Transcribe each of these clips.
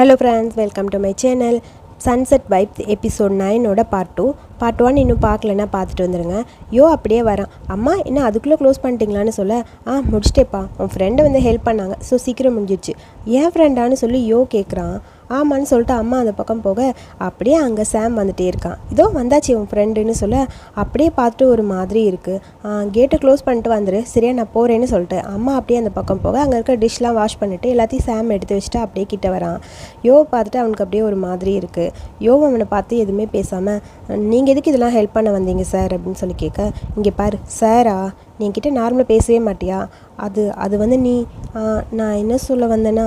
Hello friends welcome to my channel sunset vibe episode நைனோட part two part one இன்னும் பார்க்கலன்னா பார்த்துட்டு வந்துடுங்க யோ அப்படியே வரான். அம்மா என்ன அதுக்குள்ளே க்ளோஸ் பண்ணிட்டீங்களான்னு சொல்ல? ஆ முடிச்சிட்டேப்பா. உன் ஃப்ரெண்டை வந்து ஹெல்ப் பண்ணாங்க. ஸோ சீக்கிரம் முடிஞ்சிடுச்சு ஏன் ஃப்ரெண்டான்னு சொல்லி யோ கேட்குறான் ஆமான்னு சொல்லிட்டு அம்மா அந்த பக்கம் போக அப்படியே அங்கே சாம் வந்துட்டே இருக்கான். இதோ வந்தாச்சு உன் ஃப்ரெண்டுன்னு சொல்ல அப்படியே பார்த்துட்டு ஒரு மாதிரி இருக்குது கேட்டை க்ளோஸ் பண்ணிட்டு வந்துரு. சரியா நான் போகிறேன்னு சொல்லிட்டு. அம்மா அப்படியே அந்த பக்கம் போக அங்கே இருக்க டிஷ்லாம் வாஷ் பண்ணிவிட்டு எல்லாத்தையும் சாம் எடுத்து வச்சுட்டு அப்படியே கிட்ட வரான். யோ பார்த்துட்டு அவனுக்கு அப்படியே ஒரு மாதிரி இருக்குது யோ அவனை பார்த்து எதுவுமே பேசாமல் நீங்கள் எதுக்கு இதெல்லாம் ஹெல்ப் பண்ண வந்தீங்க சார் அப்படின்னு சொல்லி கேட்க இங்கே பாரு சாரா நீங்கிட்ட நார்மலாக பேசவே மாட்டியா? அது அது வந்து நீ நான் என்ன சொல்ல வந்தேன்னா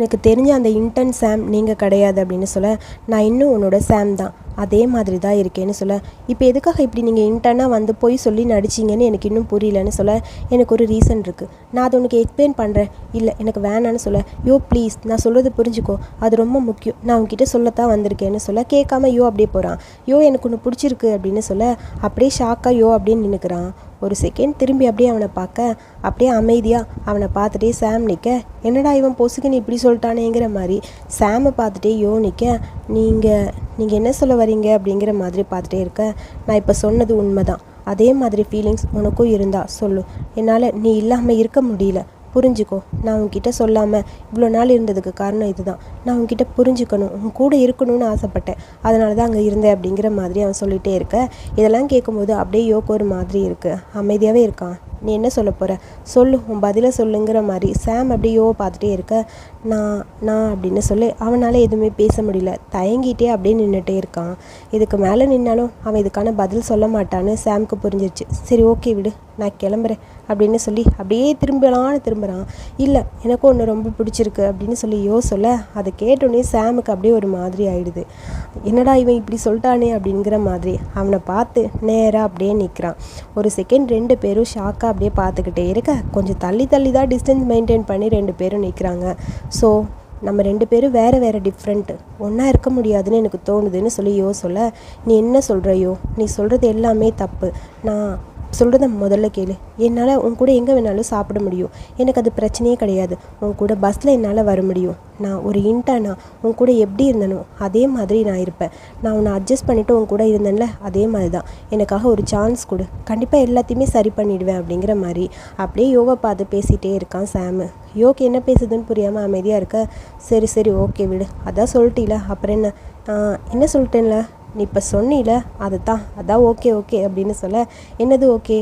எனக்கு தெரிஞ்ச அந்த இன்டர்ன் சாம் நீங்கள் கிடையாது அப்படின்னு சொல்ல நான் இன்னும் உன்னோட சாம் தான். அதே மாதிரி தான் இருக்கேன்னு சொல்ல. இப்போ எதுக்காக இப்படி நீங்கள் இன்டர்னாக வந்து போய் சொல்லி நடிச்சிங்கன்னு எனக்கு இன்னும் புரியலன்னு சொல்ல. எனக்கு ஒரு ரீசன் இருக்குது நான் அதை உனக்கு எக்ஸ்பிளைன் பண்ணுறேன் இல்லை எனக்கு வேணான்னு சொல்ல. யோ ப்ளீஸ் நான் சொல்கிறது புரிஞ்சுக்கோ. அது ரொம்ப முக்கியம். நான் உங்ககிட்ட சொல்லத்தான் வந்திருக்கேன்னு சொல்ல. கேட்காம யோ அப்படியே போகிறான் யோ எனக்கு ஒன்று பிடிச்சிருக்கு அப்படின்னு சொல்ல. அப்படியே ஷாக்காக யோ அப்படின்னு நின்றுக்கிறான் ஒரு செகண்ட் திரும்பி அப்படியே அவனை பார்க்க. அப்படியே அமைதியாக அவனை பார்த்துட்டே சாம் நிற்க என்னடா இவன் பொசுக்குன்னு இப்படி சொல்லிட்டானேங்கிற மாதிரி சாமை பார்த்துட்டே யோ நிற்க நீங்கள் நீங்கள் என்ன சொல்ல வரீங்க அப்படிங்கிற மாதிரி பார்த்துட்டே இருக்க. நான் இப்போ சொன்னது உண்மைதான். அதே மாதிரி ஃபீலிங்ஸ் உனக்கும் இருந்தா சொல்லு. என்னால் நீ இல்லாமல் இருக்க முடியல. புரிஞ்சுக்கோ. நான் உங்ககிட்ட சொல்லாமல் இவ்வளோ நாள் இருந்ததுக்கு காரணம் இதுதான். நான் உங்ககிட்ட புரிஞ்சுக்கணும். உன் கூட இருக்கணும்னு ஆசைப்பட்டேன். அதனால தான் அங்கே இருந்தேன் அப்படிங்கிற மாதிரி அவன் சொல்லிகிட்டே இருக்க. இதெல்லாம் கேட்கும்போது அப்படியே யோக்கு ஒரு மாதிரி இருக்குது அமைதியாகவே இருக்கான். நீ என்ன சொல்ல போகிற சொல்லு உன் பதிலை சொல்லுங்கிற மாதிரி. சாம் அப்படியோ பார்த்துட்டே இருக்க நான் நான் அப்படின்னு சொல்லி அவனால் எதுவுமே பேச முடியல. தயங்கிட்டே அப்படியே நின்றுட்டே இருக்கான். இதுக்கு மேலே நின்னாலும் அவன் இதுக்கான பதில் சொல்ல மாட்டான்னு சாம்க்கு புரிஞ்சிருச்சு. சரி ஓகே விடு நான் கிளம்புறேன் அப்படின்னு சொல்லி அப்படியே திரும்பலான்னு திரும்புகிறான் இல்லை எனக்கும் ஒன்று ரொம்ப பிடிச்சிருக்கு அப்படின்னு சொல்லி யோ சொல்ல அதை கேட்டோடனே சாமுக்கு அப்படியே ஒரு மாதிரி ஆயிடுது. என்னடா இவன் இப்படி சொல்லிட்டானே அப்படிங்கிற மாதிரி அவனை பார்த்து நேராக அப்படியே நிற்கிறான் ஒரு செகண்ட் ரெண்டு பேரும் ஷாக்காக அப்படியே பார்த்துக்கிட்டே இருக்க. கொஞ்சம் தள்ளி தள்ளி தான் டிஸ்டன்ஸ் மெயின்டைன் பண்ணி ரெண்டு பேரும் நிற்கிறாங்க ஸோ நம்ம ரெண்டு பேரும் வேறு வேறு டிஃப்ரெண்ட்டு ஒன்றா இருக்க முடியாதுன்னு எனக்கு தோணுதுன்னு சொல்லி யோ சொல்ல நீ என்ன சொல்கிறையோ நீ சொல்கிறது எல்லாமே தப்பு. நான் சொல்கிறத முதல்ல கேளு. என்னால் உன் கூட எங்கே வேணாலும் சாப்பிட முடியும். எனக்கு அது பிரச்சனையே கிடையாது. உன் கூட பஸ்ஸில் என்னால் வர முடியும். நான் ஒரு இன்டர்னா உன் கூட எப்படி இருந்தனோ அதே மாதிரி நான் இருப்பேன். நான் உன்னை அட்ஜஸ்ட் பண்ணிவிட்டு உன் கூட இருந்தேன்ல அதே மாதிரி தான் எனக்காக ஒரு சான்ஸ் கொடு. கண்டிப்பாக எல்லாத்தையுமே சரி பண்ணிடுவேன் அப்படிங்கிற மாதிரி. அப்படியே யோகா பார்த்து பேசிகிட்டே இருக்கான் சாமு. யோக்கு என்ன பேசுதுன்னு புரியாமல் அமைதியாக இருக்க. சரி சரி ஓகே விடு. அதான் சொல்லிட்டீல. அப்புறம் என்ன? என்ன சொல்லிட்டேன்ல? நீ இப்போ சொன்னீல அதுதான் அதான் ஓகே ஓகே அப்படின்னு சொல்ல என்னது ஓகே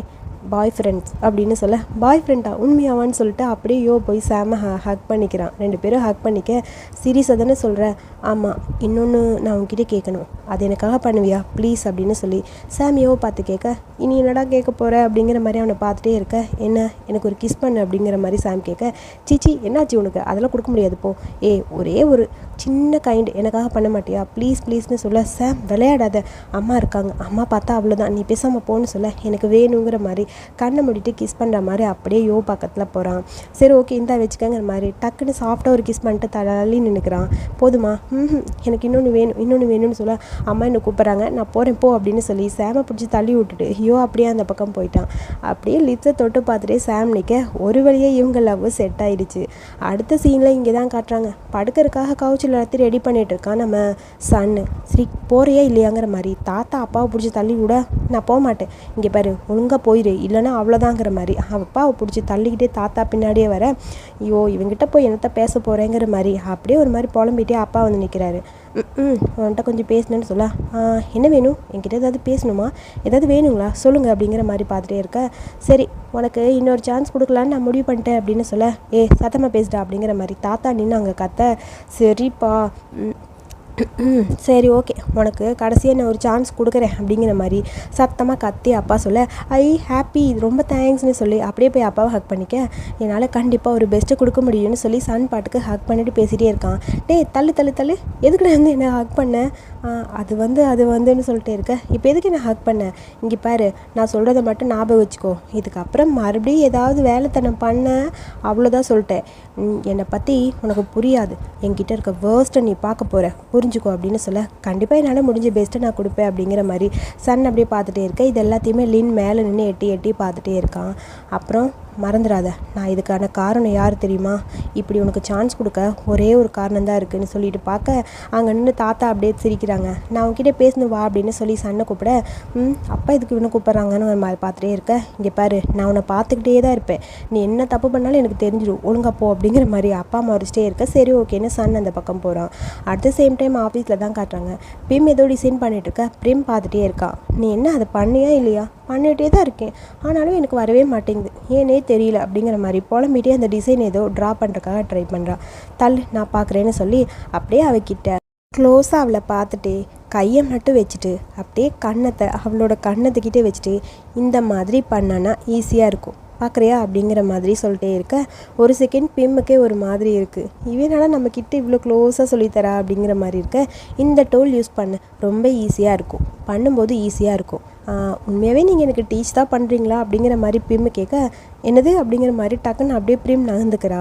பாய் ஃப்ரெண்ட்ஸ் அப்படின்னு சொல்ல பாய் ஃப்ரெண்டா உண்மையாவான்னு சொல்லிட்டு அப்படியே யோ போய் சாம ஹக் பண்ணிக்கிறான். ரெண்டு பேரும் ஹக் பண்ணிக்க சீரியஸாக தானே சொல்கிற ஆமாம் இன்னொன்று நான் உன்கிட்ட கேட்கணும் அது எனக்காக பண்ணுவியா? ப்ளீஸ் அப்படின்னு சொல்லி சாம் பார்த்து கேட்க இனி என்னடா கேட்க போகிற அப்படிங்கிற மாதிரி அவனை பார்த்துட்டே இருக்க என்ன எனக்கு ஒரு கிஸ் பண்ணு அப்படிங்கிற மாதிரி சாம் கேட்க சீச்சி என்னாச்சு உனக்கு? அதெல்லாம் கொடுக்க முடியாது போ. ஏ ஒரே ஒரு சின்ன கைண்ட் எனக்காக பண்ண மாட்டியா? ப்ளீஸ் ப்ளீஸ்னு சொல்ல சாம் விளையாடாத. அம்மா இருக்காங்க. அம்மா பார்த்தா அவ்வளோதான் நீ பேசாமல் போன்னு சொல்ல எனக்கு வேணுங்கிற மாதிரி கண்ணை மூடிட்டு கிஸ் பண்ணுற மாதிரி அப்படியே யோ பக்கத்தில் போகிறான் சரி ஓகே இந்தா வச்சுக்கங்கிற மாதிரி டக்குன்னு சாஃப்டாக ஒரு கிஸ் பண்ணிட்டு தள்ளி நின்றுக்கிறான் போதுமா? ம் எனக்கு இன்னொன்று வேணும் இன்னொன்று வேணும்னு சொல்ல அம்மா என்னை கூப்பிட்றாங்க. நான் போகிறேன் போ அப்படின்னு சொல்லி சேமை பிடிச்சி தள்ளி விட்டுட்டு யோ அப்படியே அந்த பக்கம் போயிட்டான். அப்படியே லிப்ஸை தொட்டு பார்த்துட்டே சாம் நிற்க ஒரு வழியே இவங்க லவ் செட் ஆயிடுச்சு. அடுத்த சீனில் இங்கே தான் காட்டுறாங்க. படுக்கிறதுக்காக கவுச்சில் எல்லாத்தையும் ரெடி பண்ணிட்டு இருக்கான் நம்ம சன்னு சரி போறியா இல்லையாங்கிற மாதிரி தாத்தா அப்பாவை பிடிச்சி தள்ளி விட நான் போக மாட்டேன் இங்கே பாரு ஒழுங்காக போயிரு. இல்லைன்னா அவ்வளோதாங்கிற மாதிரி. அவன் அப்பாவை பிடிச்சி தள்ளிக்கிட்டே தாத்தா பின்னாடியே வர. ஐயோ இவங்கிட்ட போய் என்னத்த பேச போகிறேங்கிற மாதிரி. அப்படியே ஒரு மாதிரி புலம்பிட்டே அப்பா வந்து நிற்கிறாரு ம் உன்கிட்ட கொஞ்சம் பேசணுன்னு சொல்ல. "ஆ, என்ன வேணும்? என்கிட்ட ஏதாவது பேசணுமா? ஏதாவது வேணுங்களா? சொல்லுங்கள் அப்படிங்கிற மாதிரி பார்த்துட்டே இருக்க. சரி உனக்கு இன்னொரு சான்ஸ் கொடுக்கலான்னு நான் முடிவு பண்ணிட்டேன். அப்படின்னு சொல்ல. ஏ சத்தமாக பேசுடா. அப்படிங்கிற மாதிரி தாத்தா நின்று அங்கே கத்த. சரிப்பா. ம், சரி ஓகே உனக்கு கடைசியாக நான் ஒரு சான்ஸ் கொடுக்குறேன் அப்படிங்கிற மாதிரி சத்தமாக கத்தி அப்பா சொல்ல ஐ ஹாப்பி இது ரொம்ப தேங்க்ஸ்னு சொல்லி அப்படியே போய் அப்பாவை ஹக் பண்ணிக்க. என்னால் கண்டிப்பாக ஒரு பெஸ்ட்டு கொடுக்க முடியும்னு சொல்லி சன் பாட்டுக்கு ஹக் பண்ணிட்டு பேசிகிட்டே இருக்கான். டேய் தள்ளு தள்ளு தள்ளு. எதுக்கு வந்து என்ன ஹக் பண்ண? அது வந்து அது வந்துன்னு சொல்லிட்டே இருக்க. இப்போ எதுக்கு நான் ஹக் பண்ண? இங்கே பாரு நான் சொல்கிறத மட்டும் ஞாபகம் வச்சுக்கோ. இதுக்கப்புறம் மறுபடியும் ஏதாவது வேலைத்தனம் பண்ண அவ்வளோதான் சொல்லிட்டேன். என்னை பற்றி உனக்கு புரியாது. என்கிட்ட இருக்க வேர்ஸ்ட்டை நீ பார்க்க போகிற புரிஞ்சுக்கோ அப்படின்னு சொல்ல. கண்டிப்பாக என்னால் முடிஞ்ச பெஸ்ட்டை நான் கொடுப்பேன் அப்படிங்கிற மாதிரி சன் அப்படியே பார்த்துட்டே இருக்க. இது எல்லாத்தையுமே லின் மேலே நின்று எட்டி எட்டி பார்த்துட்டே இருக்கான். அப்புறம் மறந்துடாத. நான் இதுக்கான காரணம் யார் தெரியுமா? இப்படி உனக்கு சான்ஸ் கொடுக்க ஒரே ஒரு காரணம் தான் இருக்குன்னு சொல்லிட்டு பார்க்க அங்கே நின்று தாத்தா அப்படியே சிரிக்கிறாங்க. நான் உங்ககிட்ட பேசணும் வா அப்படின்னு சொல்லி சண்டை கூப்பிட ம் அப்பா இதுக்கு இவனை கூப்பிட்றாங்கன்னு ஒரு மாதிரி பார்த்துட்டே இருக்க? இங்கே பாரு நான் உன்னை பார்த்துக்கிட்டே தான் இருப்பேன். நீ என்ன தப்பு பண்ணாலும் எனக்கு தெரிஞ்சிடும் ஒழுங்கா போ அப்படிங்கிற மாதிரி அப்பா அம்மா வச்சுட்டே இருக்க. சரி ஓகேன்னு சன் அந்த பக்கம் போகிறான் அட் த சேம் டைம் ஆஃபீஸில் தான் காட்டுறாங்க. பிம் ஏதோ டிசைன் பண்ணிட்டு இருக்க. பிரிம் பார்த்துட்டே இருக்கான் நீ என்ன அதை பண்ணியா இல்லையா? பண்ணிகிட்டே தான் இருக்கேன். ஆனாலும் எனக்கு வரவே மாட்டேங்குது. ஏன் நேற்று தெரியல அப்படிங்கிற மாதிரி புலம்பிட்டே அந்த டிசைன் ஏதோ ட்ரா பண்ணுறக்காக ட்ரை பண்ணுறான் தள்ளு நான் பார்க்குறேன்னு சொல்லி அப்படியே அவகிட்ட க்ளோஸாக அவளை பார்த்துட்டு கையை மட்டும் வச்சுட்டு அப்படியே கண்ணத்தை அவளோட கண்ணத்துக்கிட்டே வச்சுட்டு இந்த மாதிரி பண்ணனா ஈஸியாக இருக்கும். பார்க்குறியா அப்படிங்கிற மாதிரி சொல்லிட்டே இருக்க. ஒரு செகண்ட் பிம்முக்கே ஒரு மாதிரி இருக்குது இவனால நம்ம கிட்ட இவ்வளோ க்ளோஸாக சொல்லித்தரா அப்படிங்கிற மாதிரி இருக்க. இந்த டோல் யூஸ் பண்ண. ரொம்ப ஈஸியாக இருக்கும். பண்ணும்போது ஈஸியாக இருக்கும். உண்மையாகவே நீங்கள் எனக்கு டீச் தான் பண்ணுறீங்களா அப்படிங்கிற மாதிரி பிம்மு கேட்க என்னது? அப்படிங்கிற மாதிரி டக்குன்னு அப்படியே பிரிம் நகர்ந்துக்கிறா.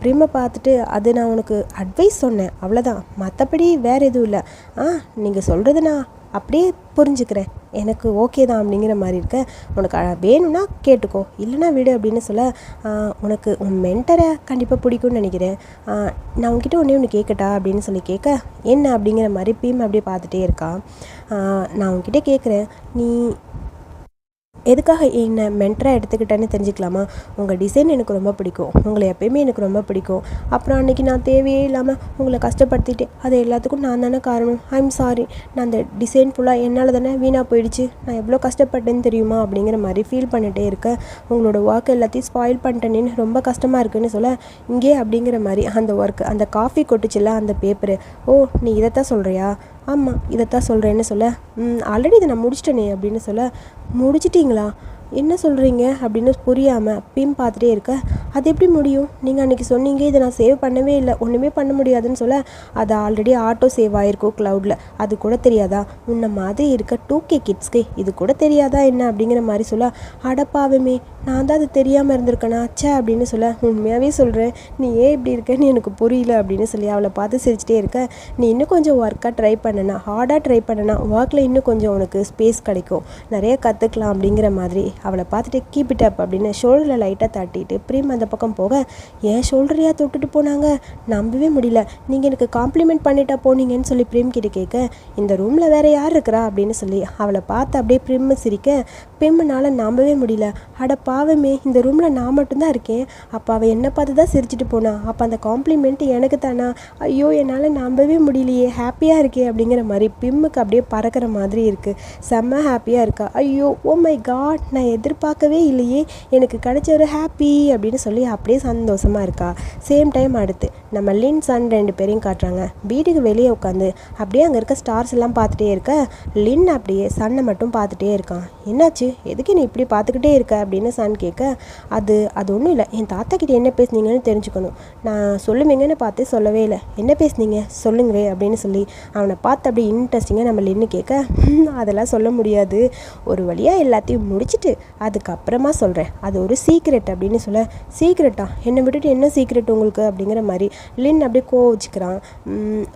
பிரிமை பார்த்துட்டு அது நான் உனக்கு அட்வைஸ் சொன்னேன். அவ்வளோதான் மற்றபடி வேறு எதுவும் இல்லை. ஆ நீங்கள் சொல்கிறது நான் அப்படியே புரிஞ்சுக்கிறேன். எனக்கு ஓகே தான் அப்படிங்கிற மாதிரி இருக்க. உனக்கு வேணும்னா கேட்டுக்கோ. இல்லைனா விடு அப்படின்னு சொல்ல உனக்கு உன் மென்டரை கண்டிப்பாக பிடிக்கும்னு நினைக்கிறேன். நான் உன்கிட்ட ஒன்றே ஒன்று கேட்கட்டா அப்படின்னு சொல்லி கேட்க என்ன? அப்படிங்கிற மாதிரி பீம் அப்படியே பார்த்துட்டே இருக்கா நான் உன்கிட்ட கேட்குறேன் நீ எதுக்காக என்னை மென்டராக எடுத்துக்கிட்டேன்னு தெரிஞ்சுக்கலாமா? உங்கள் டிசைன் எனக்கு ரொம்ப பிடிக்கும். உங்களை எப்பயுமே எனக்கு ரொம்ப பிடிக்கும். அப்புறம் அன்றைக்கி நான் தேவையே இல்லாமல் உங்களை கஷ்டப்படுத்திட்டேன் அது எல்லாத்துக்கும் நான் தானே காரணம். ஐம் சாரி நான் அந்த டிசைன் ஃபுல்லாக என்னால் தானே வீணாக போயிடுச்சு. நான் எவ்வளோ கஷ்டப்பட்டேன்னு தெரியுமா? அப்படிங்கிற மாதிரி ஃபீல் பண்ணிகிட்டே இருக்கேன் உங்களோட ஒர்க் எல்லாத்தையும் ஸ்பாயில் பண்ணிட்டேனேன்னு ரொம்ப கஷ்டமாக இருக்குன்னு சொல்ல இங்கே அப்படிங்கிற மாதிரி அந்த ஒர்க் அந்த காஃபி கொட்டுச்சுல அந்த பேப்பரு ஓ நீ இதைத்தான் சொல்கிறியா ஆமாம் இதைத்தான் சொல்கிறேன்னு சொல்ல ம் ஆல்ரெடி இதை நான் முடிச்சிட்டேனே அப்படின்னு சொல்ல முடிச்சிட்டிங்களா? என்ன சொல்கிறீங்க அப்படின்னு புரியாமல் அப்பயும் பார்த்துட்டே இருக்க அது எப்படி முடியும்? நீங்கள் அன்றைக்கி சொன்னீங்க இதை நான் சேவ் பண்ணவே இல்லை. ஒன்றுமே பண்ண முடியாதுன்னு சொல்ல அது ஆல்ரெடி ஆட்டோ சேவ் ஆகிருக்கும் க்ளவுடில் அது கூட தெரியாதா? உன்னை மாதிரி இருக்க டூ கே கிட்ஸ்க்கு இது கூட தெரியாதா என்ன? அப்படிங்கிற மாதிரி சொல்ல அடப்பாவுமே நான் தான் அது தெரியாமல் இருந்திருக்கேனா? ச்சே! அப்படின்னு சொல்ல உண்மையாகவே சொல்கிறேன் நீ ஏன் இப்படி இருக்கேன்னு எனக்கு புரியல. அப்படின்னு சொல்லி அவளை பார்த்து சிரிச்சிட்டே இருக்க நீ இன்னும் கொஞ்சம் ஒர்க்காக ட்ரை பண்ணனா ஹார்டாக ட்ரை பண்ணனா ஒர்க்கில் இன்னும் கொஞ்சம் உனக்கு ஸ்பேஸ் கிடைக்கும். நிறைய கற்றுக்கலாம் அப்படிங்கிற மாதிரி அவளை பார்த்துட்டு கீப் இட் அப் அப்படின்னு ஷோல்டரில் லைட்டாக தட்டிட்டு பிரேம் அந்த பக்கம் போக. ஏன் ஷோல்டரையாக தொட்டுட்டு போனாங்க? நம்பவே முடியல. நீங்கள் எனக்கு காம்ப்ளிமெண்ட் பண்ணிட்டா போனீங்கன்னு சொல்லி பிரேம் கிட்ட கேட்க இந்த ரூமில் வேற யார் இருக்கிறா? அப்படின்னு சொல்லி அவளை பார்த்து அப்படியே பிரேம் சிரிக்க பிரேம்னால நம்பவே முடியல. அட பாவமே இந்த ரூமில் நான் மட்டும்தான் இருக்கேன். அப்போ அவள் என்னை பார்த்து தான் சிரிச்சிட்டு போனா. அப்போ அந்த காம்ப்ளிமெண்ட் எனக்கு தானா? ஐயோ என்னால் நம்பவே முடியலையே. ஹாப்பியாக இருக்கே அப்படிங்கிற மாதிரி பிம்முக்கு அப்படியே பறக்கிற மாதிரி இருக்குது செம்ம ஹாப்பியாக இருக்கா? ஐயோ ஓ மை காட் நான் எதிர்பார்க்கவே இல்லையே. எனக்கு கிடைச்ச ஒரு ஹாப்பி அப்படின்னு சொல்லி அப்படியே சந்தோஷமாக இருக்கா. சேம் டைம் அடுத்து நம்ம லின் சன் ரெண்டு பேரையும் காட்டுறாங்க. வீட்டுக்கு வெளியே உட்காந்து அப்படியே அங்கே இருக்க ஸ்டார்ஸ் எல்லாம் பார்த்துட்டே இருக்க. லின் அப்படியே சன்னை மட்டும் பார்த்துட்டே இருக்கான். என்னாச்சு? எதுக்கு நீ இப்படி பார்த்துக்கிட்டே இருக்க? அப்படின்னு சான் கேட்க அது அது ஒன்றும் இல்லை. என் தாத்தா கிட்ட என்ன பேசுனீங்கன்னு தெரிஞ்சுக்கணும். நான் சொல்லுவீங்கன்னு பார்த்து சொல்லவே இல்லை. என்ன பேசுனீங்க? சொல்லுங்களே அப்படின்னு சொல்லி அவனை பார்த்து அப்படியே இன்ட்ரெஸ்டிங்காக நம்ம லின்னு கேட்க அதெல்லாம் சொல்ல முடியாது. ஒரு வழியாக எல்லாத்தையும் முடிச்சுட்டு அதுக்கப்புறமா சொல்கிறேன் அது ஒரு சீக்ரெட் அப்படின்னு சொல்ல சீக்ரெட்டா என்னை விட்டுட்டு என்ன சீக்ரெட் உங்களுக்கு? அப்படிங்கிற மாதிரி லின் அப்படியே கோவிச்சுக்கிறான்.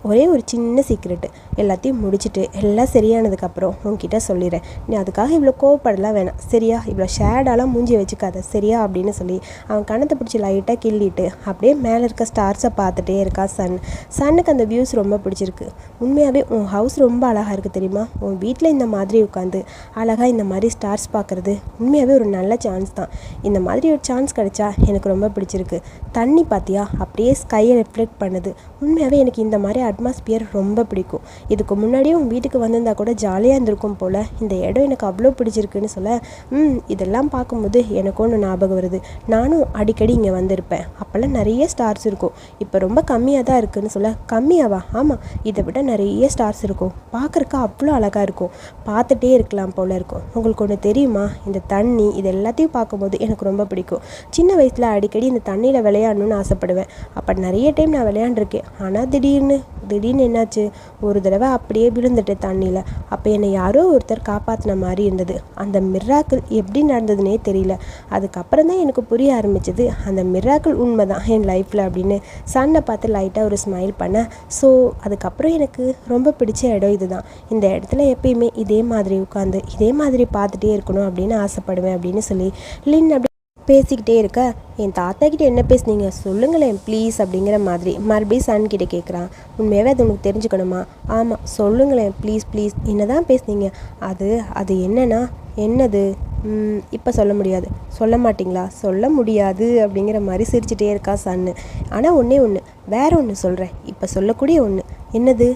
ஒரே ஒரு சின்ன சீக்ரெட்டு எல்லாத்தையும் முடிச்சுட்டு எல்லாம் சரியானதுக்கப்புறம் உங்ககிட்ட சொல்லிடுறேன். நீ அதுக்காக இவ்வளோ கோவப்படலாம் வேணாம். சரியா? இவ்வளோ ஷேடாலாம் மூஞ்சி வச்சுக்காத. சரியா? அப்படின்னு சொல்லி அவன் கணத்தை பிடிச்சி லைட்டாக கிள்ளிட்டு அப்படியே மேலே இருக்க ஸ்டார்ஸை பார்த்துட்டே இருக்கா சன். சன்னுக்கு அந்த வியூஸ் ரொம்ப பிடிச்சிருக்கு. உண்மையாகவே உன் ஹவுஸ் ரொம்ப அழகாக இருக்குது தெரியுமா? உன் வீட்டில் இந்த மாதிரி உட்காந்து அழகாக இந்த மாதிரி ஸ்டார்ஸ் பார்க்குறது உண்மையாகவே ஒரு நல்ல சான்ஸ் தான். இந்த மாதிரி ஒரு சான்ஸ் கிடைச்சா எனக்கு ரொம்ப பிடிச்சிருக்கு. தண்ணி பார்த்தியா? அப்படியே ஸ்கையை ரிஃப்ளெக்ட் பண்ணுது. உண்மையாகவே எனக்கு இந்த மாதிரி அட்மாஸ்பியர் ரொம்ப பிடிக்கும். இதுக்கு முன்னாடியே உன் வீட்டுக்கு வந்திருந்தா கூட ஜாலியாக இருந்திருக்கும் போல். இந்த இடம் எனக்கு அவ்வளோ பிடிச்சிருக்குன்னு சொல்ல ம் இதெல்லாம் பார்க்கும்போது எனக்கு ஒன்று ஞாபகம் வருது. நானும் அடிக்கடி இங்கே வந்திருப்பேன். அப்போல்லாம் நிறைய ஸ்டார்ஸ் இருக்கும். இப்போ ரொம்ப கம்மியாக தான் இருக்குதுன்னு சொல்ல கம்மியாவா? ஆமாம் இதை விட நிறைய ஸ்டார்ஸ் இருக்கும். பார்க்குறக்கு அவ்வளோ அழகாக இருக்கும். பார்த்துட்டே இருக்கலாம் போல் இருக்கும். உங்களுக்கு ஒன்று தெரியுமா? இந்த தண்ணி இது எல்லாத்தையும் பார்க்கும்போது எனக்கு ரொம்ப பிடிக்கும். சின்ன வயசில் அடிக்கடி இந்த தண்ணியில் விளையாடணும்னு ஆசைப்படுவேன். அப்போ நிறைய டைம் நான் விளையாண்டுருக்கேன். ஆனால் திடீர்னு திடீர்னு என்னாச்சு? ஒரு தடவை அப்படியே விழுந்துட்டேன் தண்ணியில். அப்போ என்னை யாரோ ஒருத்தர் காப்பாற்றின மாதிரி இருந்தது. அந்த மிராக்கள் எப்படி நடந்ததுனே தெரியல. அதுக்கப்புறம் தான் எனக்கு புரிய ஆரம்பிச்சது அந்த மிராக்கள் உண்மை தான் என் லைஃப்பில் அப்படின்னு. சன்னை பார்த்து லைட்டாக ஒரு ஸ்மைல் பண்ணேன் ஸோ அதுக்கப்புறம் எனக்கு ரொம்ப பிடிச்ச இடம் இதுதான். இந்த இடத்துல எப்பயுமே இதே மாதிரி உட்காந்து இதே மாதிரி பார்த்துட்டே இருக்கணும் அப்படின்னு ஆசைப்படுவேன் அப்படின்னு சொல்லி லின் அப்படி பேசிக்கிட்டே இருக்க என் தாத்தா கிட்ட என்ன பேசுனீங்க? சொல்லுங்களேன் ப்ளீஸ் அப்படிங்கிற மாதிரி. மறுபடியும் சன் கிட்ட கேட்குறான் உண்மையாகவே அது உனக்கு தெரிஞ்சுக்கணுமா? ஆமாம் சொல்லுங்களேன் ப்ளீஸ் ப்ளீஸ் என்ன தான் பேசுனீங்க? அது அது என்னன்னா என்னது? இப்போ சொல்ல முடியாது. சொல்ல மாட்டிங்களா? சொல்ல முடியாது அப்படிங்கிற மாதிரி சிரிச்சிட்டே இருக்கா சன்னு ஆனால் ஒன்றே ஒன்று வேற ஒன்று சொல்கிறேன் இப்போ சொல்லக்கூடிய ஒன்று என்னது?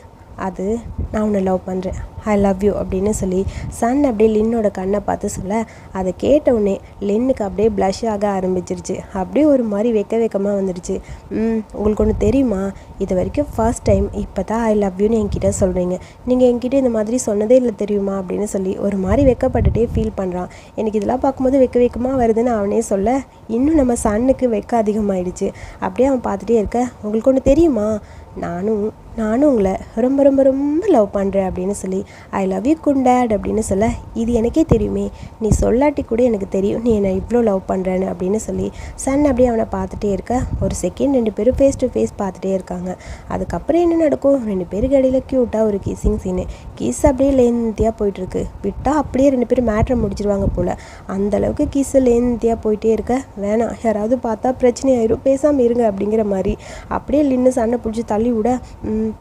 அது நான் உன்னை லவ் பண்ணுறேன் ஐ லவ் யூ அப்படின்னு சொல்லி சன் அப்படியே லின்னோட கண்ணை பார்த்து சொல்ல அதை கேட்ட உடனே லின்னுக்கு அப்படியே ப்ளஷ் ஆக ஆரம்பிச்சிருச்சு. அப்படியே ஒரு மாதிரி வெக்க வெக்கமாக வந்துடுச்சு ம் உங்களுக்கு ஒன்று தெரியுமா? இது வரைக்கும் ஃபர்ஸ்ட் டைம் இப்போ தான் ஐ லவ் யூன்னு என்கிட்ட சொல்கிறீங்க நீங்கள் என்கிட்ட இந்த மாதிரி சொன்னதே இல்லை தெரியுமா? அப்படின்னு சொல்லி ஒரு மாதிரி வெக்கப்பட்டுட்டே ஃபீல் பண்ணுறான் எனக்கு இதெல்லாம் பார்க்கும்போது வெக்க வெக்கமாக வருதுன்னு அவனே சொல்ல இன்னும் நம்ம சன்னுக்கு வெக்க அதிகமாகிடுச்சு அப்படியே அவன் பார்த்துட்டே இருக்க உங்களுக்கு ஒன்று தெரியுமா? நானும் நானும் உங்களை ரொம்ப ரொம்ப ரொம்ப லவ் பண்ணுறேன் அப்படின்னு சொல்லி ஐ லவ் யூ குண்டாட் அப்படின்னு சொல்ல இது எனக்கே தெரியுமே. நீ சொல்லாட்டி கூட எனக்கு தெரியும். நீ என்னை இவ்வளோ லவ் பண்ணுறேன்னு அப்படின்னு சொல்லி சன் அப்படியே அவனை பார்த்துட்டே இருக்க. ஒரு செகண்ட் ரெண்டு பேரும் ஃபேஸ் டு ஃபேஸ் பார்த்துட்டே இருக்காங்க. அதுக்கப்புறம் என்ன நடக்கும்? ரெண்டு பேருக்கு இடையில க்யூட்டாக ஒரு கிஸிங் சீனு கிஸ் அப்படியே லேந்தியாக போயிட்டுருக்கு. விட்டால் அப்படியே ரெண்டு பேரும் மேட்ரை முடிச்சிருவாங்க போல். அந்தளவுக்கு கிஸ் லேந்தியாக போயிட்டே இருக்க. வேணாம். யாராவது பார்த்தா பிரச்சனை ஆயிரும். பேசாமல் இருங்க அப்படிங்கிற மாதிரி. அப்படியே லின்னு சண்டை பிடிச்சி தள்ளி விட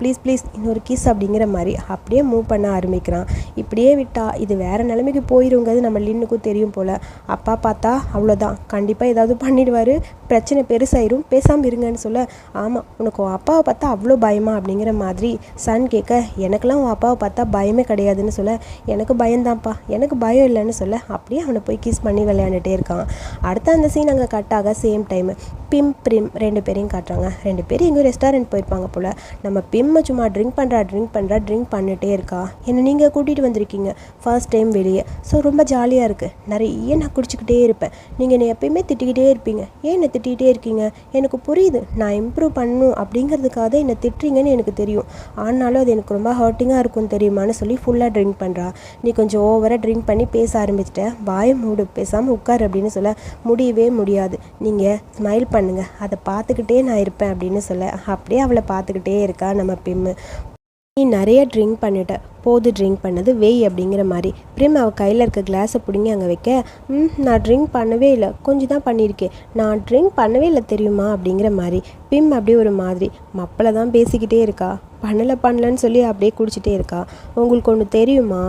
ப்ளீஸ் ப்ளீஸ் இன்னொரு கிஸ் அப்படிங்கிற மாதிரி. அப்படியே மூவ் பண்ண ஆரம்பிக்கிறான் இப்படியே விட்டா இது வேறு நிலைமைக்கு போயிருங்கிறது நம்ம லின்னுக்கும் தெரியும் போல். அப்பா பார்த்தா அவ்வளோதான் கண்டிப்பாக ஏதாவது பண்ணிடுவார். பிரச்சனை பெருசாயிரும். பேசாமல் இருங்கன்னு சொல்ல ஆமாம் உனக்கு உன் அப்பாவை பார்த்தா அவ்வளோ பயமா? அப்படிங்கிற மாதிரி சன் கேட்க எனக்கெல்லாம் உன் அப்பாவை பார்த்தா பயமே கிடையாதுன்னு சொல்ல எனக்கு பயம்தான்ப்பா எனக்கு பயம் இல்லைன்னு சொல்ல. அப்படியே அவனை போய் கிஸ் பண்ணி விளையாண்டுட்டே இருக்கான். அடுத்த அந்த சீன் அங்கே கட் ஆக சேம் டைம் பிம் பிரிம் ரெண்டு பேரையும் காட்டுறாங்க. ரெண்டு பேரும் எங்கேயும் ரெஸ்டாரண்ட் போயிருப்பாங்க போல். நம்ம பிம்மை சும்மா ட்ரிங்க் பண்ணுறா ட்ரிங்க் பண்ணுறா ட்ரிங்க் பண்ணிட்டே இருக்கா? என்னை நீங்கள் கூட்டிகிட்டு வந்திருக்கீங்க. ஃபர்ஸ்ட் டைம் வெளியே. ஸோ ரொம்ப ஜாலியாக இருக்குது நிறைய நான் குடிச்சிக்கிட்டே இருப்பேன். நீங்கள் என்னை எப்பயுமே திட்டிக்கிட்டே இருப்பீங்க. ஏன் என்னை திட்டிகிட்டே இருக்கீங்க? எனக்கு புரியுது. நான் இம்ப்ரூவ் பண்ணணும் அப்படிங்கிறதுக்காக தான் என்னை திட்டுறீங்கன்னு எனக்கு தெரியும். ஆனாலும் அது எனக்கு ரொம்ப ஹர்ட்டிங்காக இருக்கும் தெரியுமான்னு சொல்லி ஃபுல்லாக ட்ரிங்க் பண்ணுறா நீ கொஞ்சம் ஓவராக ட்ரிங்க் பண்ணி பேச ஆரம்பிச்சிட்ட. வாயை மூடு. பேசாமல் உட்கார் அப்படின்னு சொல்ல முடியவே முடியாது. நீங்கள் ஸ்மைல் பண்ணுங்கள் அதை பார்த்துக்கிட்டே நான் இருப்பேன் அப்படின்னு சொல்ல அப்படியே அவளை பார்த்துக்கிட்டே இருக்கா நம்ம பிம்மு. நீ நிறைய ட்ரிங்க் பண்ணிட்ட. போது ட்ரிங்க் பண்ணது வெய் அப்படிங்கிற மாதிரி. பிரேம் அவள் கையில் இருக்க கிளாஸை பிடுங்கி அங்கே வைக்க. ம் நான் ட்ரிங்க் பண்ணவே இல்லை. கொஞ்சம் தான் பண்ணியிருக்கேன் நான் ட்ரிங்க் பண்ணவே இல்லை தெரியுமா? அப்படிங்கிற மாதிரி. பிம் அப்படியே ஒரு மாதிரி மப்பளை தான் பேசிக்கிட்டே இருக்கா. பண்ணலை பண்ணலன்னு சொல்லி அப்படியே குடிச்சிட்டே இருக்கா. உங்களுக்கு ஒன்று தெரியுமா?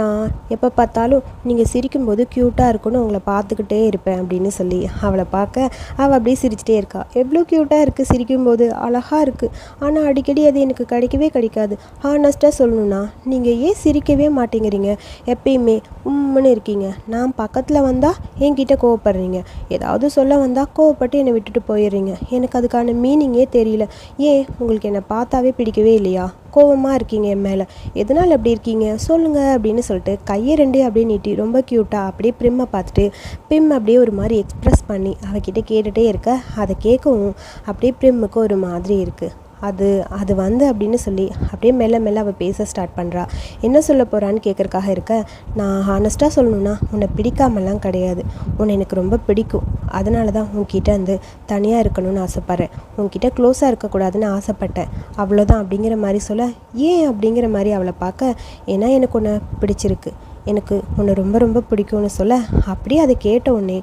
நான் எப்போ பார்த்தாலும் நீங்கள் சிரிக்கும்போது க்யூட்டாக இருக்குன்னு உங்களை பார்த்துக்கிட்டே இருப்பேன் அப்படின்னு சொல்லி அவளை பார்க்க அவள் அப்படியே சிரிச்சிட்டே இருக்கா. எவ்வளோ க்யூட்டாக இருக்குது சிரிக்கும்போது. அழகாக இருக்குது ஆனால் அடிக்கடி அது எனக்கு கிடைக்கவே கிடைக்காது. ஹானஸ்ட்டாக சொல்லணும்னா நீங்கள் நீங்கள் ஏன் சிரிக்கவே மாட்டேங்கிறீங்க? எப்பயுமே உம்முன்னு இருக்கீங்க. நான் பக்கத்தில் வந்தால் என்கிட்ட கோவப்படுறீங்க. ஏதாவது சொல்ல வந்தால் கோவப்பட்டு என்னை விட்டுட்டு போயிடுறீங்க. எனக்கு அதுக்கான மீனிங்கே தெரியல. ஏன் உங்களுக்கு என்னை பார்த்தாவே பிடிக்கவே இல்லையா? கோவமாக இருக்கீங்க என் மேலே. எதனால் அப்படி இருக்கீங்க? சொல்லுங்கள் அப்படின்னு சொல்லிட்டு கையை ரெண்டே அப்படியே நீட்டி ரொம்ப க்யூட்டாக அப்படியே பிரிம்மை பார்த்துட்டு பிம் அப்படியே ஒரு மாதிரி எக்ஸ்ப்ரெஸ் பண்ணி அவகிட்ட கேட்டுகிட்டே இருக்க. அதை கேட்கவும் அப்படியே பிரிம்முக்கு ஒரு மாதிரி இருக்குது அது அது வந்து அப்படின்னு சொல்லி அப்படியே மெல்ல மெல்ல அவள் பேச ஸ்டார்ட் பண்ணுறா என்ன சொல்ல போகிறான்னு கேட்குறக்காக இருக்க நான் ஹானஸ்ட்டாக சொல்லணுன்னா உன்னை பிடிக்காமலாம் கிடையாது. உன்னை எனக்கு ரொம்ப பிடிக்கும். அதனால தான் உன்கிட்ட வந்து தனியாக இருக்கணும்னு ஆசைப்பட்றேன். உன்கிட்ட க்ளோஸாக இருக்கக்கூடாதுன்னு ஆசைப்பட்டேன். அவ்வளோதான் அப்படிங்கிற மாதிரி சொல்ல ஏன் அப்படிங்கிற மாதிரி அவளை பார்க்க ஏன்னா எனக்கு உன்னை பிடிச்சிருக்கு. எனக்கு உன்னை ரொம்ப ரொம்ப பிடிக்கும்னு சொல்ல அப்படியே அதை கேட்ட உடனே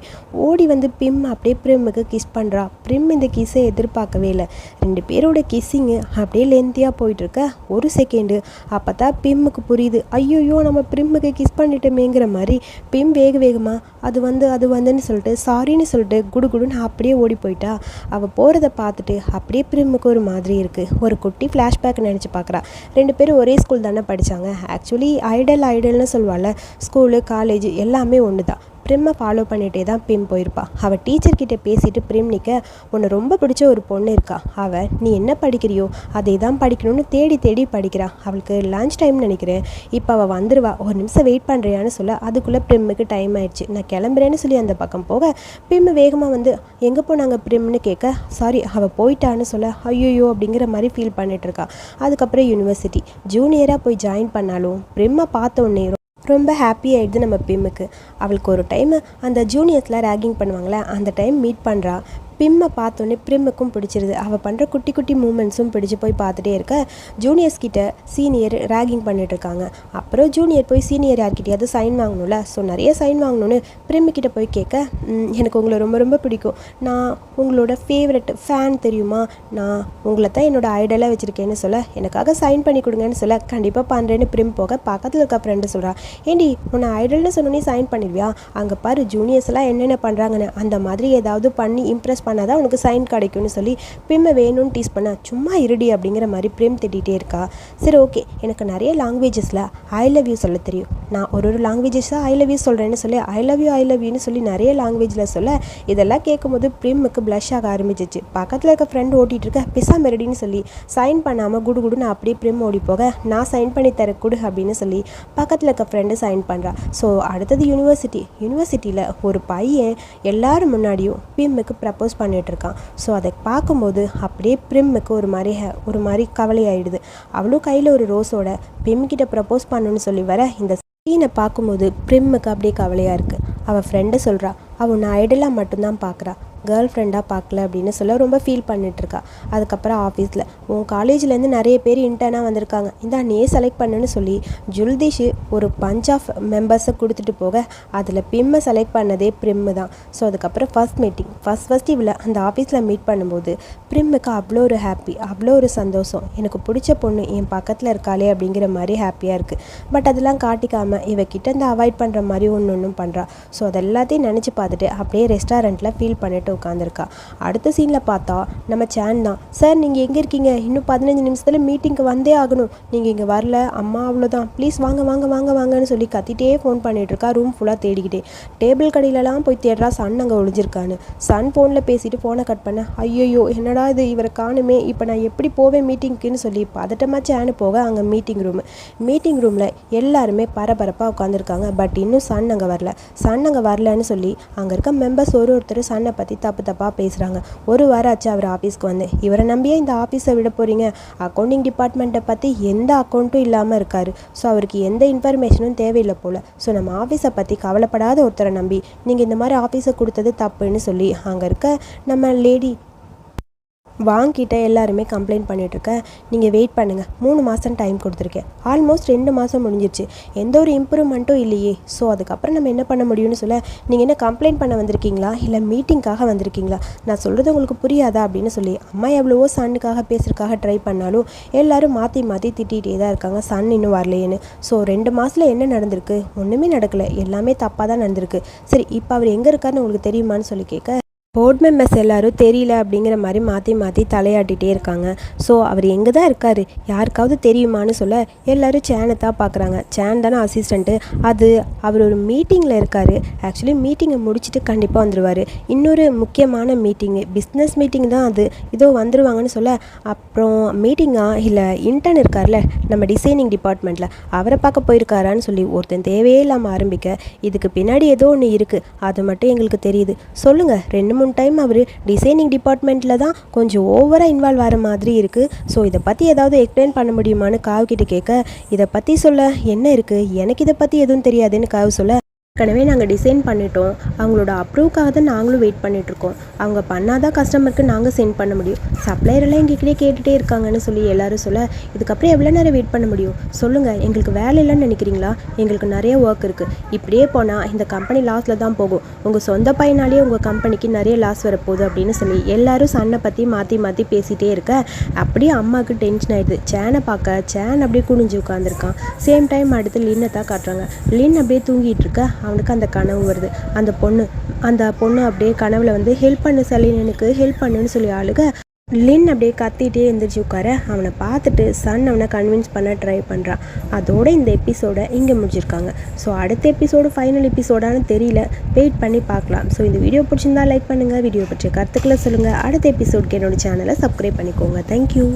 ஓடி வந்து பிம் அப்படியே பிரிம்முக்கு கிஸ் பண்ணுறா பிரிம் இந்த கிஸ்ஸை எதிர்பார்க்கவே இல்லை. ரெண்டு பேரோட கிஸ்ஸிங்கு அப்படியே லென்த்தியாக போயிட்டுருக்க. ஒரு செகண்டு அப்போ தான் பிம்முக்கு புரியுது. ஐயோயோ நம்ம பிரிம்முக்கு கிஸ் பண்ணிட்டோமேங்கிற மாதிரி பிம் வேக வேகமாக அது வந்து அது வந்துன்னு சொல்லிட்டு சாரின்னு சொல்லிட்டு குடு குடுன்னு அப்படியே ஓடி போயிட்டா. அவள் போகிறத பார்த்துட்டு அப்படியே பிரிம்முக்கு ஒரு மாதிரி இருக்குது ஒரு குட்டி ஃப்ளாஷ்பேக் நினச்சி பார்க்குறா. ரெண்டு பேரும் ஒரே ஸ்கூல் தானே படித்தாங்க ஆக்சுவலி ஐடல் ஐடல்னு சொல்லுவாள் ஸ்கூலு காலேஜ் எல்லாமே ஒன்று தான். ப்ரிம்மை ஃபாலோ பண்ணிகிட்டே தான் பிம் போயிருப்பா. அவள் டீச்சர்கிட்ட பேசிட்டு பிரிம் நிற்க உன்னை ரொம்ப பிடிச்ச ஒரு பொண்ணு இருக்கா. அவள் நீ என்ன படிக்கிறியோ அதை தான் படிக்கணும்னு தேடி தேடி படிக்கிறா. அவளுக்கு லஞ்ச் டைம் நினைக்கிறேன். இப்போ அவள் வந்துடுவா ஒரு நிமிஷம் வெயிட் பண்ணுறியான்னு சொல்ல அதுக்குள்ளே ப்ரிம்முக்கு டைம் ஆயிடுச்சு. நான் கிளம்புறேன்னு சொல்லி அந்த பக்கம் போக பிம் வேகமாக வந்து எங்கே போனாங்க ப்ரிம்னு கேட்க சாரி அவள் போயிட்டான்னு சொல்ல ஐயோயோ அப்படிங்கிற மாதிரி ஃபீல் பண்ணிட்டு இருக்கா. அதுக்கப்புறம் யூனிவர்சிட்டி ஜூனியராக போய் ஜாயின் பண்ணாலும் ப்ரிம்மை பார்த்த உடனே ரொம்ப ஹாப்பி ஆகிடுது நம்ம பிம்முக்கு அவளுக்கு ஒரு டைம் அந்த ஜூனியர்ஸில் ரேகிங் பண்ணுவாங்களே அந்த டைம் மீட் பண்ணுறா பிம்மை பார்த்தோன்னே பிரிம்முக்கும் பிடிச்சிருது. அவள் பண்ணுற குட்டி குட்டி மூமெண்ட்ஸும் பிடிச்சு போய் பார்த்துட்டே இருக்க ஜூனியர்ஸ் கிட்ட சீனியர் ரேகிங் பண்ணிட்டு இருக்காங்க. அப்புறம் ஜூனியர் போய் சீனியர் யார்கிட்டயாவது சைன் வாங்கணும்ல? ஸோ நிறைய சைன் வாங்கணும்னு பிரிம்மு கிட்ட போய் கேட்க எனக்கு உங்களை ரொம்ப ரொம்ப பிடிக்கும். நான் உங்களோட ஃபேவரட் ஃபேன் தெரியுமா? நான் உங்களை தான் என்னோட ஐடலாக வச்சுருக்கேன்னு சொல்ல எனக்காக சைன் பண்ணி கொடுங்கன்னு சொல்ல கண்டிப்பாக பண்ணுறேன்னு பிரிம் போக பக்கத்தில் இருக்க ஃப்ரெண்டு சொல்கிறா ஏண்டி உன்னை ஐடல்னு சொன்னோன்னே சைன் பண்ணிடுவியா? அங்கே பாரு ஜூனியர்ஸ் எல்லாம் என்னென்ன பண்ணுறாங்கன்னு அந்த மாதிரி ஏதாவது பண்ணி இம்ப்ரெஸ் பண்ணாதான் உனக்கு சைன் கிடைக்கும்னு சொல்லி பிம்மை வேணும்னு டீஸ் பண்ண சும்மா இருடி அப்படிங்கிற மாதிரி பிரேம் திட்டிகிட்டே இருக்கா. சரி ஓகே எனக்கு நிறைய லாங்குவேஜஸில் ஐ லவ் யூ சொல்ல தெரியும். நான் ஒரு ஒரு லாங்குவேஜஸாக ஐ லவ் யூ சொல்கிறேன்னு சொல்லி I love you I love யூன்னு சொல்லி நிறைய லாங்குவேஜில் சொல்ல இதெல்லாம் கேட்கும்போது பிரிம்முக்கு ப்ளஷ் ஆக ஆரம்பிச்சிச்சு. பக்கத்தில் இருக்க ஃப்ரெண்ட் ஓட்டிகிட்டு இருக்க பிசா மெரடின்னு சொல்லி சைன் பண்ணாமல் குடு குடுன்னு அப்படியே பிரிம் ஓடி போக நான் சைன் பண்ணி தர குடு அப்படின்னு சொல்லி பக்கத்தில் இருக்க ஃப்ரெண்டு சைன் பண்ணுறா ஸோ அடுத்தது யூனிவர்சிட்டி யூனிவர்சிட்டியில் ஒரு பையன் எல்லாரும் முன்னாடியும் பிம்முக்கு ப்ரப்போஸ் பண்ணிட்டு இருக்கான் ஸோ அதை பார்க்கும்போது அப்படியே பிரிம்முக்கு ஒரு மாதிரி ஒரு மாதிரி கவலையாயிடுது. அவளும் கையில் ஒரு ரோஸோட பிம்கிட்ட ப்ரப்போஸ் பண்ணணும்னு சொல்லி வர இந்த சீனை பார்க்கும்போது பிரிம்முக்கு அப்படியே கவலையாக இருக்குது அவள் ஃப்ரெண்டு சொல்கிறா அவள் உன்னை ஐடலாக மட்டும்தான் பார்க்குறா. கேர்ள் ஃப்ரெண்டாக பார்க்கல அப்படின்னு சொல்ல ரொம்ப ஃபீல் பண்ணிட்டு இருக்கா அதுக்கப்புறம் ஆஃபீஸில் உன் காலேஜ்லேருந்து நிறைய பேர் இன்டர்னாக வந்திருக்காங்க. இந்தா நீ செலக்ட் பண்ணுன்னு சொல்லி ஜுல்தீஷ் ஒரு பஞ்ச் ஆஃப் மெம்பர்ஸை கொடுத்துட்டு போக அதில் பிம்மை செலக்ட் பண்ணதே பிரிம்மு தான். ஸோ அதுக்கப்புறம் ஃபர்ஸ்ட் மீட்டிங் ஃபர்ஸ்ட் ஃபஸ்ட் இவளை அந்த ஆஃபீஸில் மீட் பண்ணும்போது பிரிம்முக்கு அவ்வளோ ஒரு ஹாப்பி அவ்வளோ ஒரு சந்தோஷம். எனக்கு பிடிச்ச பொண்ணு என் பக்கத்தில் இருக்காளே அப்படிங்கிற மாதிரி ஹாப்பியாக இருக்குது பட் அதெல்லாம் காட்டிக்காமல் இவகிட்ட இருந்து அவாய்ட் பண்ணுற மாதிரி ஒன்று ஒன்றும் பண்ணுறா ஸோ அதெல்லாத்தையும் நினச்சி பார்த்துட்டு அப்படியே ரெஸ்டாரண்ட்டில் ஃபீல் பண்ணிட்டு உட்காந்துருக்கா அடுத்த சீனில் பார்த்தா நம்ம சேன் தான். சார் நீங்கள் எங்கே இருக்கீங்க? இன்னும் பதினஞ்சு நிமிஷத்தில் மீட்டிங்க்கு வந்தே ஆகணும். நீங்கள் இங்கே வரல. அம்மா அவ்வளோதான் ப்ளீஸ் வாங்க வாங்க வாங்க வாங்கன்னு சொல்லி கத்திட்டே ஃபோன் பண்ணிட்டு இருக்கா. ரூம் ஃபுல்லாக தேடிக்கிட்டே. டேபிள் கடையிலலாம் போய் தேடுறா. சன் அங்கே ஒழிஞ்சிருக்கான்னு சன் ஃபோனில் பேசிட்டு ஃபோனை கட் பண்ண ஐயோ என்னடா இது? இவரை காணுமே. இப்போ நான் எப்படி போவேன் மீட்டிங்க்குன்னு சொல்லி பதட்டமாக சேனு போக அங்கே மீட்டிங் ரூம் மீட்டிங் ரூமில் எல்லாருமே பரபரப்பாக உட்காந்துருக்காங்க பட் இன்னும் சன் அங்கே வரல. சன் அங்கே வரலன்னு சொல்லி அங்கே இருக்க மெம்பர்ஸ் ஒரு ஒருத்தர் சன்னை பற்றி தப்பு தப்பாக பேசுகிறாங்க ஒரு வாரம் ஆச்சு அவர் ஆஃபீஸ்க்கு வந்து. இவரை நம்பியே இந்த ஆஃபீஸை விட போகிறீங்க அக்கௌண்டிங் டிபார்ட்மெண்ட்டை பற்றி எந்த அக்கௌண்ட்டும் இல்லாமல் இருக்கார். ஸோ அவருக்கு எந்த இன்ஃபர்மேஷனும் தேவையில்லை போல். ஸோ நம்ம ஆஃபீஸை பற்றி கவலைப்படாத ஒருத்தரை நம்பி நீங்கள் இந்த மாதிரி ஆஃபீஸை கொடுத்தது தப்புன்னு சொல்லி அங்கே இருக்க நம்ம லேடி வாங்கிட்ட எல்லாருமே கம்ப்ளைண்ட் பண்ணிகிட்ருக்கேன் நீங்கள் வெயிட் பண்ணுங்கள் மூணு மாதம் டைம் கொடுத்துருக்கேன். ஆல்மோஸ்ட் ரெண்டு மாதம் முடிஞ்சிருச்சு. எந்த ஒரு இம்ப்ரூவ்மெண்ட்டும் இல்லையே. ஸோ அதுக்கப்புறம் நம்ம என்ன பண்ண முடியும்னு சொல்ல நீங்கள் என்ன கம்ப்ளைண்ட் பண்ண வந்திருக்கீங்களா? இல்லை மீட்டிங்காக வந்திருக்கீங்களா? நான் சொல்கிறது உங்களுக்கு புரியாதா அப்படின்னு சொல்லி அம்மா எவ்வளவோ சன்னுக்காக பேசுறதுக்காக ட்ரை பண்ணாலும் எல்லோரும் மாற்றி மாற்றி திட்டிகிட்டே தான் இருக்காங்க. சன் இன்னும் வரலையேன்னு. ஸோ ரெண்டு மாதத்தில் என்ன நடந்திருக்கு? ஒன்றுமே நடக்கலை. எல்லாமே தப்பாக தான் நடந்திருக்கு. சரி இப்போ அவர் எங்கே இருக்காருன்னு உங்களுக்கு தெரியுமான்னு சொல்லி கேட்க போர்ட் மெம்பர்ஸ் எல்லாரும் தெரியல அப்படிங்கிற மாதிரி மாற்றி மாற்றி தலையாட்டிகிட்டே இருக்காங்க. ஸோ அவர் எங்கே தான் இருக்கார்? யாருக்காவது தெரியுமான்னு சொல்ல எல்லாரும் சேனை தான் பார்க்குறாங்க சேன் தானே அசிஸ்டண்ட்டு அது அவர் ஒரு மீட்டிங்கில் இருக்கார். ஆக்சுவலி மீட்டிங்கை முடிச்சுட்டு கண்டிப்பாக வந்துடுவார் இன்னொரு முக்கியமான மீட்டிங்கு பிஸ்னஸ் மீட்டிங் தான் அது. இதோ வந்துடுவாங்கன்னு சொல்ல அப்புறம் மீட்டிங்கா இல்லை இன்டர்ன் இருக்கார்ல நம்ம டிசைனிங் டிபார்ட்மெண்ட்டில் அவரை பார்க்க போயிருக்காரான்னு சொல்லி ஒருத்தன் தேவையே இல்லாமல் ஆரம்பிக்க இதுக்கு பின்னாடி ஏதோ ஒன்று இருக்குது அது மட்டும் எங்களுக்கு தெரியுது. சொல்லுங்கள் ரெண்டு மூணு டைம் அவர் டிசைனிங் டிபார்ட்மெண்ட்டில் தான் கொஞ்சம் ஓவராக இன்வால்வ் ஆகிற மாதிரி இருக்குது ஸோ இதை பற்றி ஏதாவது எக்ஸ்பிளைன் பண்ண முடியுமான்னு காவ்கிட்ட கேட்க இதை பற்றி சொல்ல என்ன இருக்குது எனக்கு இதை பற்றி எதுவும் தெரியாதுன்னு காவ் சொல்ல. ஏற்கனவே நாங்கள் டிசைன் பண்ணிட்டோம். அவங்களோட அப்ரூவ்க்காக தான் நாங்களும் வெயிட் பண்ணிகிட்ருக்கோம் அவங்க பண்ணாதான் கஸ்டமருக்கு நாங்கள் சென்ட் பண்ண முடியும். சப்ளையர் எல்லாம் எங்ககிட்டயே கேட்டுகிட்டே இருக்காங்கன்னு சொல்லி எல்லாரும் சொல்ல இதுக்கப்புறம் எவ்வளோ நேரம் வெயிட் பண்ண முடியும்? சொல்லுங்கள் எங்களுக்கு வேலை இல்லைன்னு நினைக்கிறீங்களா? எங்களுக்கு நிறைய ஒர்க் இருக்குது இப்படியே போனால் இந்த கம்பெனி லாஸில் தான் போகும். உங்கள் சொந்த பையனாலேயே உங்கள் கம்பெனிக்கு நிறைய லாஸ் வரப்போகுது அப்படின்னு சொல்லி எல்லாரும் சன்னை பற்றி மாற்றி மாற்றி பேசிகிட்டே இருக்க அப்படியே அம்மாவுக்கு டென்ஷன் ஆயிடுது. சேனை பார்க்க சேன் அப்படியே குனிஞ்சு உட்காந்துருக்கான் சேம் டைம் அடுத்து லின்னை தான் காட்டுறாங்க. லின் அப்படியே தூங்கிட்டு இருக்க. அவனுக்கு அந்த கனவு வருது. அந்த பொண்ணு அந்த பொண்ணு அப்படியே கனவுல வந்து ஹெல்ப் பண்ணு சலீன் எனக்கு ஹெல்ப் பண்ணுன்னு சொல்லி ஆளுக லின் அப்படியே கத்திட்டே எழுந்திரிச்சு உட்கார அவனை பார்த்துட்டு சன் அவனை கன்வின்ஸ் பண்ண ட்ரை பண்ணுறான் அதோட இந்த எபிசோடை இங்கே முடிச்சிருக்காங்க. ஸோ அடுத்த எபிசோடு ஃபைனல் எபிசோடான்னு தெரியல. வெயிட் பண்ணி பார்க்கலாம். ஸோ இந்த வீடியோ பிடிச்சிருந்தா லைக் பண்ணுங்கள் வீடியோ பற்றிய கருத்துக்களை சொல்லுங்கள் அடுத்த எபிசோடுக்கு என்னோட சேனலை சப்ஸ்கிரைப் பண்ணிக்கோங்க. தேங்க்யூ